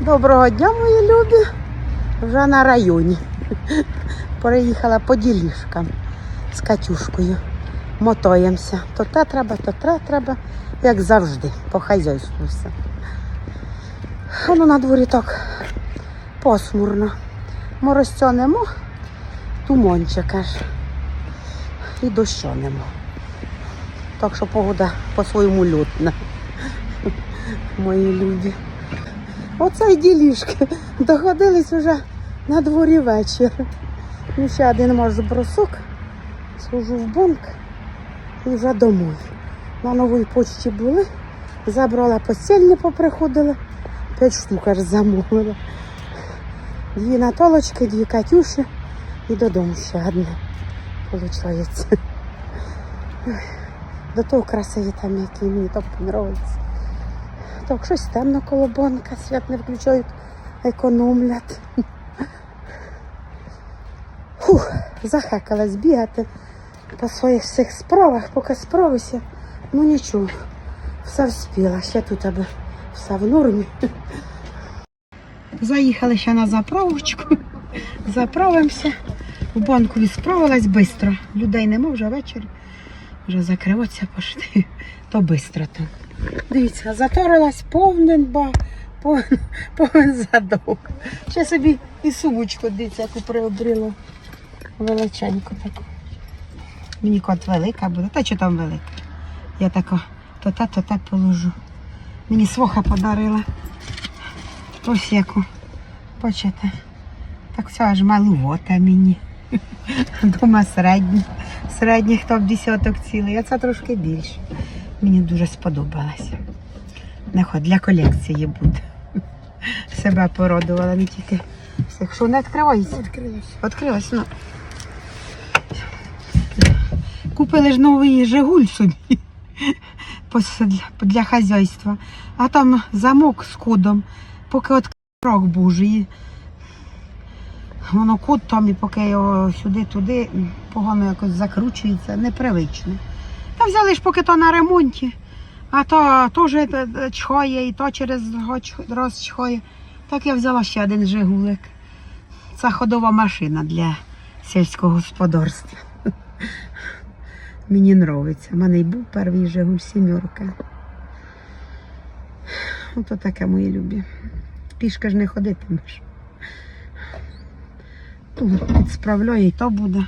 Доброго дня, мої любі. Вже на районі. Переїхала по ділішкам з Катюшкою. Мотаємося. То те треба, то те треба, як завжди, по хазяйству все. Воно на дворі так посмурно. Морозця нема, тумончик. І дощу нема. Так що погода по-своєму лютна. Мої любі. Оце й ділішки. Доходились вже на дворі вечір. Ну, ще один може бросок. Служу в банк і вже домой. На новій почті були. Забрала постільні, поприходила. П'ять штук аж замовила. Дві Наталочки, дві Катюші і додому ще одне. Получається. До того красиві там, які мені так подобається. Так, щось темно коло банка, свят не включають, економлять. Фух, захекалась бігати по своїх всіх справах, поки справився. Ну нічого, все вспіла, ще тут аби все в нормі. Заїхали ще на заправочку, заправимося. В банку відсправилась швидко. Людей нема вже вечір. Вже закриватися пошти. То швидко там. Дивіться, заторилась повнен ба, повен, повен задок. Ще собі і сумочку, дивіться, яку приобріла. Величеньку таку. Мені кот велика буде. Та що там велика? Я тако то те, то те положу. Мені своха подарила. Ось яку. Бачите? Так все аж малувота мені. Дома середні. Середніх топ десяток цілий, а це трошки більше. Мені дуже сподобалося. Нехай для колекції буде. Себе породувала, не тільки всіх. Що не відкривається? Відкрилась. Відкрилась, ну. Купили ж новий Жигуль собі для, для хазяйства. А там замок з кодом, поки от крок божий. Воно код там і поки його сюди-туди погано якось закручується, непривично. Та взяли ж поки то на ремонті, а то теж чхає, і то через раз чхає. Так я взяла ще один Жигулик. Це ходова машина для сільського господарства. Мені подобається. У мене й був перший Жигуль сімерка. Ото таке мої любі. Пішки ж не ходитимеш. Підсправляю, і то буде.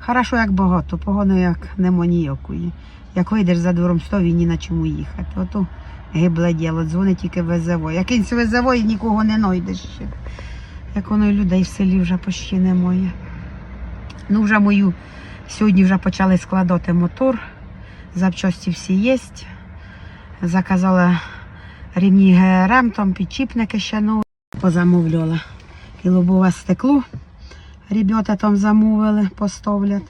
Хорошо, як багато, погано, як нема ніякої. Як вийдеш за двором стові, ні на чому їхати. Ото гибле діло, дзвонить тільки везево. Якийсь везево і нікого не знайдеш ще. Як воно людей в селі вже почти немає. Ну, вже мою сьогодні вже почали складати мотор. Запчасті всі є. Заказала рівні ГРМ, там підчіпники ще нові. Позамовляла. І лобове стекло. Ребята там замовили, поставлять.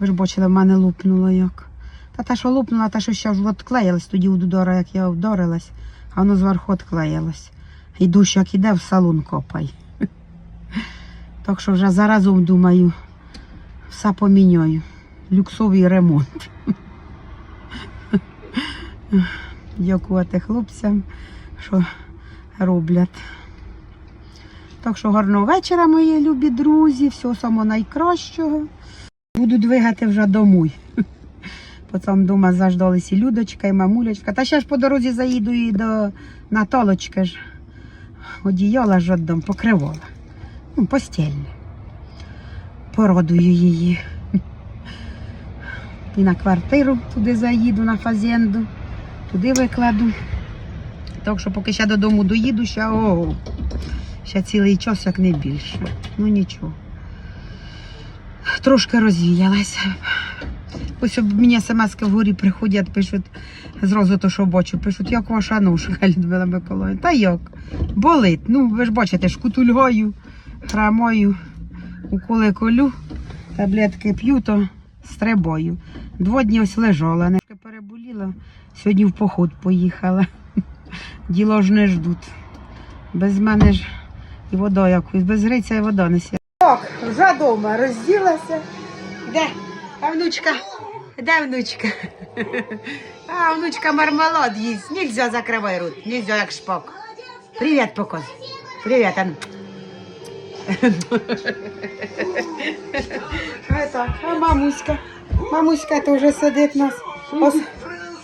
Ви ж бачили, в мене лупнуло як. Та те, що лупнула, те, що ще відклеїлась тоді у Дудора, як я вдорилась, а воно зверху відклеїлось. І дощ як іде, в салон копай. Так що вже заразом думаю, все поміняю. Люксовий ремонт. Дякувати хлопцям, що роблять. Так що гарного вечора, мої любі друзі, всього самого найкращого. Буду двигати вже домой. Потім вдома заждалися і Людочка, і мамулечка. Та ще ж по дорозі заїду і до Наталочки ж. Одіяла ж віддам, покривала. Ну, постільне. Породую її. І на квартиру туди заїду, на фазенду, туди викладу. Так що поки ще додому доїду, ще ого. Ще цілий час, як не більше. Ну нічого. Трошки розвіялася. Ось мені смс вгорі приходять, пишуть зразу то, що бачу, пишуть, як ваша ножка, Людмила Миколаївна. Та як? Болить. Ну, ви ж бачите, шкутульгою, храмою, уколи колю, таблетки п'ю, то стрибою. Два дні ось лежала, не переболіла, сьогодні в поход поїхала. Діло ж не ждуть. Без мене ж і вода якось, без гриця і вода не ся. Так, вже вдома розділася. Де? А внучка? Де внучка? А, внучка мармелад їсть. Нельзя закривай рот. Нельзя як шпак. Привіт, показ. Привіт, Ан. А так, а мамуська. Мамуська теж сидить нас. Ос,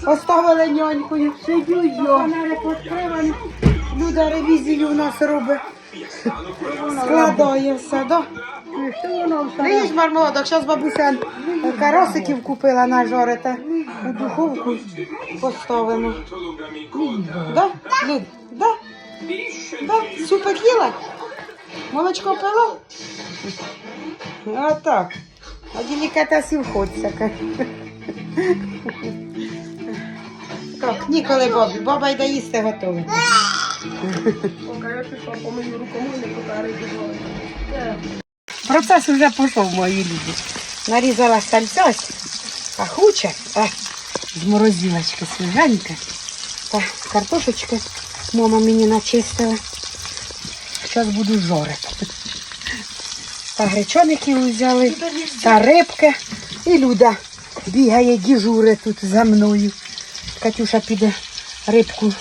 оставили нянькою. Фонарик відкриваний. Люда ревізію в нас робить. Складає все? Видиш, мармелодок, зараз бабуся карасиків купила на жарите. У духовку поставимо. Да? Люд, да? Да? Супик їла? Молочко пила? А так. А делікатесів хочеться. Так, ніколи Бобі. Баба йде їсти готове. Рибі Процес вже пішов, мої люди. Нарізала сальця, ось, пахуче, а, з морозилочки свіженьке. Та картошечки мама мені начистила. Зараз буду жорити. Та гречоників взяли, та рибки. І Люда бігає, діжуре тут за мною. Катюша піде рибку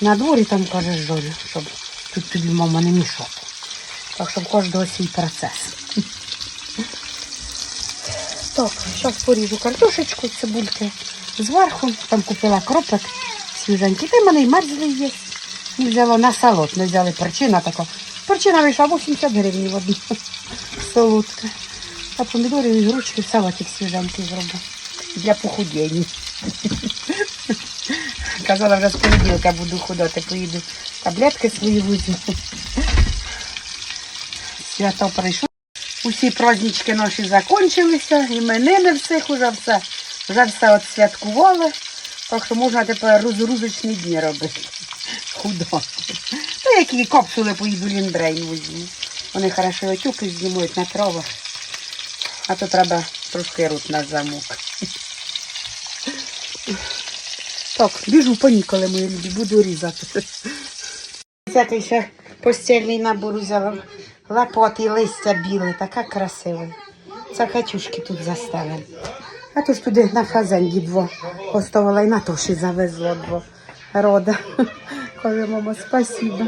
на дворі, там каже Жолю, щоб тут тобі мама не мішати. Так що в кожного свій процес. Так, зараз поріжу картошечку, цибульки зверху. Там купила кропик свіженький. Та й мене і мерзлий є. І взяла на салат. Ми взяли перчина така. Перчина вийшла 80 гривень в одну. Солодка. А помідори і грушки салатик свіженький зроблю. Для похудіння. Казала, вже з понеділка буду худати, поїду. Таблетки свої візьму. Свято прийшло. Усі празднички наші закінчилися, іменини всіх уже все, вже все відсвяткували. Так що можна тепер розгрузочні дні робити. Худо. Та які капсули поїду ліндрейн візьму. Вони хорошо отюки знімають на травах. А то треба трошки рут на замок. Так, біжу поніколи, мої любі, буду різати. Взяти ще постільний набор взяла. Лапоти, листя біле, така красива. Це катюшки тут заставили. А то ж туди на фазенді дво поставила і на тоші завезло дво. Рода. Каже, мама, спасибо.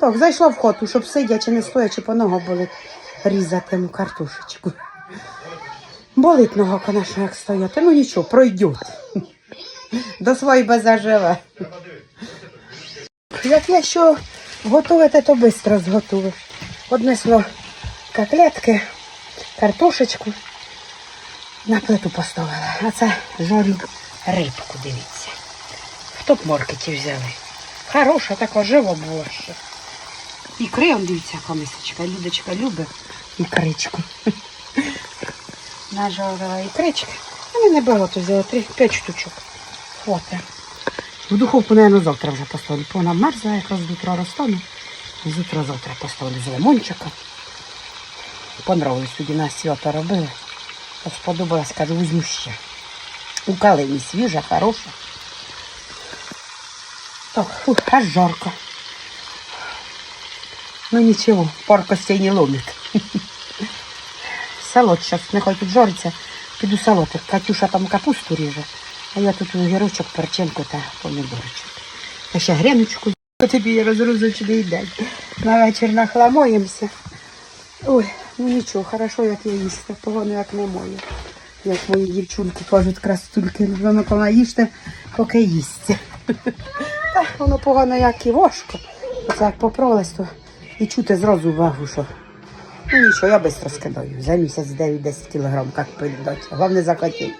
Так, зайшла в хату, щоб сидячи, не стоячи по ногу болить, різатиму картошечку. Болить нога, звісно, як стояти. Ну нічого, пройдет. До свадьби заживе. Як я що готувати, то швидко зготуєш. Однесло котлетки, картошечку на плиту поставила. А це жарю рибку, дивіться. В топ-маркеті взяли. Хороша така жива була ще. Ікри, он дивіться, яка мисочка. Людочка любить ікричку. Нажарила ікрички. Але небагато взяла, три, п'ять штучок. Хватить. В духовку, мабуть, завтра вже поставлю. бо Вона мерзла, якраз з утра розтане. З утра завтра поставлю з лимончиком. Понравилось тоді на свято робили. От Сподобалось, кажу, візьму ще. У калині свіжа, хороша. Так, фу, аж жарко. Ну нічого, пар костей не ломить. Салат зараз нехай тут жариться. Піду салатик. Катюша там капусту ріже, а я тут огірочок, перчинку та помідорчик. А ще гріночку. Тобі розрузочний день. На вечір нахламуємося. Ой, ну нічого, хорошо, як я їсти, погано як не моє. Як мої дівчунки кажуть, крастульки, воно коли їсти, поки їсть. Та, воно погано як і важко. Оце як поправилась, то і чути зразу вагу, що. Ну нічого, я швидко скидаю. За місяць 9-10 кілограм, як передати. Головне захотіти.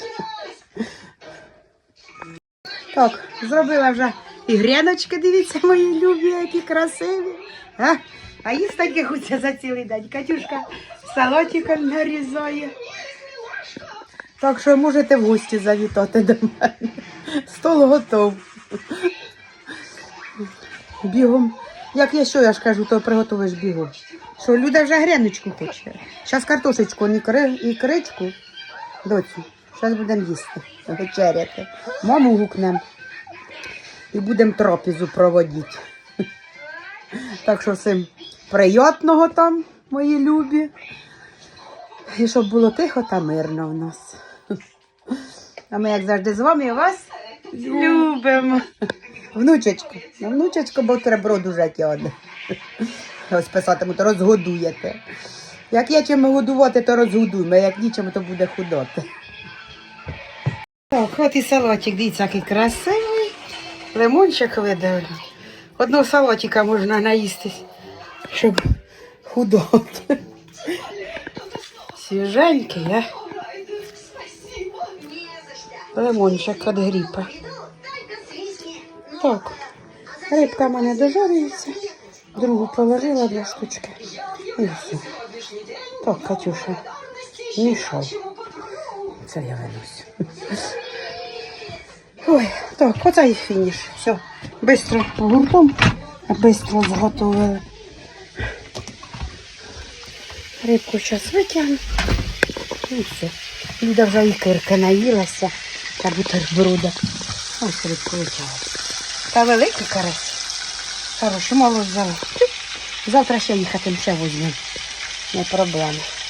Так, зробила вже і гряночки, дивіться, мої любі, які красиві. А, а таке хочеться за цілий день. Катюшка салатиком нарізає. Так що можете в гості завітати до мене. Стол готов. Бігом. Як я що, я ж кажу, то приготуєш бігом. Що, Люда вже гряночку хоче. Зараз картошечку, і кричку. Доцю, зараз будемо їсти, вечеряти. Маму гукнемо і будемо трапезу проводити. Так що всім приятного там, мої любі. І щоб було тихо та мирно в нас. А ми, як завжди, з вами вас любимо. Внучечку, на внучечку бутерброд уже тягне. Ось писатимуть, розгодуєте. Як є чим годувати, то розгодуємо, а як нічим, то буде худоти. Так, от і салатик, дивіться, який красивий. Лимончик видавлю. Одного салатика можна наїстись, щоб худоти. Свіженький, а? Лимончик від гріпа. Так, рибка в мене дожарюється. Другу положила дві штучки. І все. Так, Катюша, мішай. Це я винусь. Ой, так, оце і фініш. Все. Бистро гуртом, бистро зготовили. Рибку зараз витягну. І все. Люда вже і кирка наїлася та бутерброда. Ось рибку витягла. Та великий карась. Хороший, мало взяла. Завтра ще їхати ще візьмемо. Не проблема.